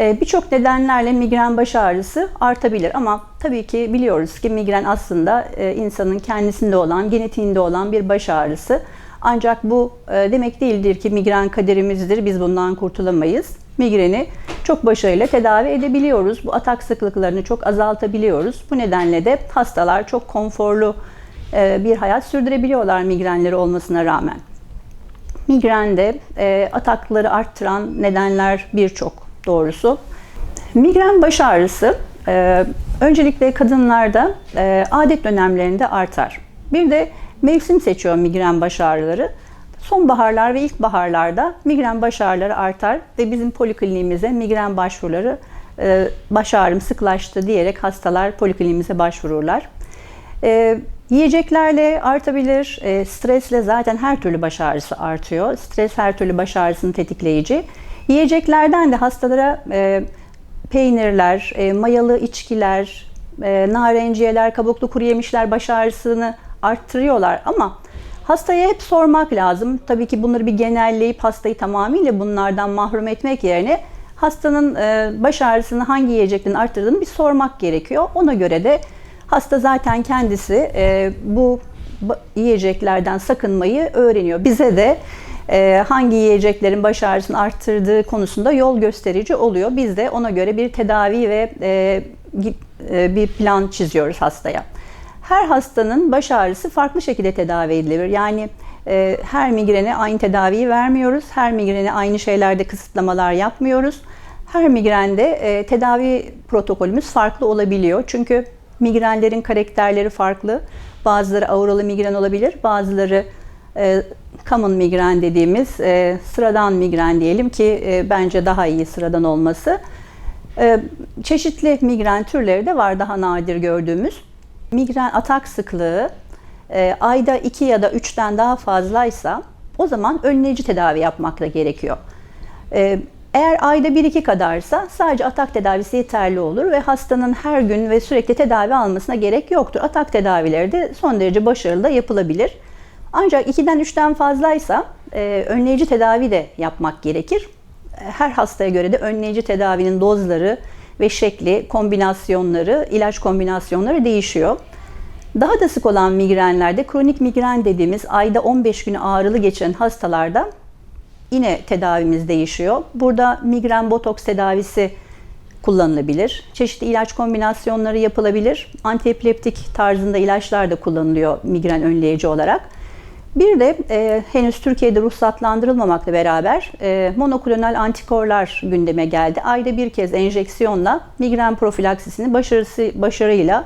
E, Birçok nedenlerle migren baş ağrısı artabilir ama tabii ki biliyoruz ki migren aslında e, insanın kendisinde olan, genetiğinde olan bir baş ağrısı. Ancak bu e, demek değildir ki migren kaderimizdir, biz bundan kurtulamayız. Migreni çok başarıyla tedavi edebiliyoruz. Bu atak sıklıklarını çok azaltabiliyoruz. Bu nedenle de hastalar çok konforlu e, bir hayat sürdürebiliyorlar migrenleri olmasına rağmen. Migrende atakları arttıran nedenler birçok doğrusu. Migren baş ağrısı e, öncelikle kadınlarda e, adet dönemlerinde artar. Bir de mevsim seçiyor migren baş ağrıları. Sonbaharlar ve ilkbaharlarda migren baş ağrıları artar ve bizim polikliniğimize migren başvuruları e, baş ağrım sıklaştı diyerek hastalar polikliniğimize başvururlar. E, yiyeceklerle artabilir, e, stresle zaten her türlü baş ağrısı artıyor. Stres her türlü baş ağrısını tetikleyici. Yiyeceklerden de hastalara e, peynirler, e, mayalı içkiler, e, narenciyeler, kabuklu kuru yemişler baş ağrısını arttırıyorlar ama hastaya hep sormak lazım. Tabii ki bunları bir genelleyip hastayı tamamıyla bunlardan mahrum etmek yerine hastanın e, baş ağrısını hangi yiyeceklerin arttırdığını bir sormak gerekiyor. Ona göre de hasta zaten kendisi e, bu yiyeceklerden sakınmayı öğreniyor. Bize de hangi yiyeceklerin baş ağrısını arttırdığı konusunda yol gösterici oluyor. Biz de ona göre bir tedavi ve e, e, bir plan çiziyoruz hastaya. Her hastanın baş ağrısı farklı şekilde tedavi edilir. Yani e, her migrene aynı tedaviyi vermiyoruz. Her migrene aynı şeylerde kısıtlamalar yapmıyoruz. Her migrende tedavi protokolümüz farklı olabiliyor. Çünkü migrenlerin karakterleri farklı. Bazıları auralı migren olabilir, bazıları common migren dediğimiz e, sıradan migren diyelim ki e, bence daha iyi sıradan olması. E, çeşitli migren türleri de var daha nadir gördüğümüz. Migren atak sıklığı e, ayda 2 ya da 3'ten daha fazlaysa o zaman önleyici tedavi yapmak da gerekiyor. E, eğer ayda 1-2 kadarsa sadece atak tedavisi yeterli olur ve hastanın her gün ve sürekli tedavi almasına gerek yoktur. Atak tedavileri de son derece başarılı da yapılabilir. Ancak 2'den 3'ten fazlaysa e, önleyici tedavi de yapmak gerekir. Her hastaya göre de önleyici tedavinin dozları ve şekli, kombinasyonları, ilaç kombinasyonları değişiyor. Daha da sık olan migrenlerde kronik migren dediğimiz ayda 15 günü ağrılı geçen hastalarda yine tedavimiz değişiyor. Burada migren botoks tedavisi kullanılabilir. Çeşitli ilaç kombinasyonları yapılabilir. Antiepileptik tarzında ilaçlar da kullanılıyor migren önleyici olarak. Bir de e, henüz Türkiye'de ruhsatlandırılmamakla beraber e, monoklonal antikorlar gündeme geldi. Ayda bir kez enjeksiyonla migren profilaksisini başarısı, başarıyla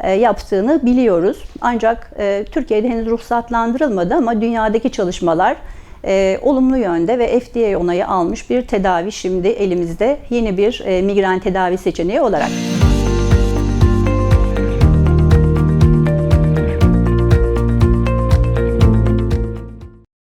e, yaptığını biliyoruz. Ancak e, Türkiye'de henüz ruhsatlandırılmadı ama dünyadaki çalışmalar e, olumlu yönde ve FDA onayı almış bir tedavi şimdi elimizde yeni bir e, migren tedavi seçeneği olarak.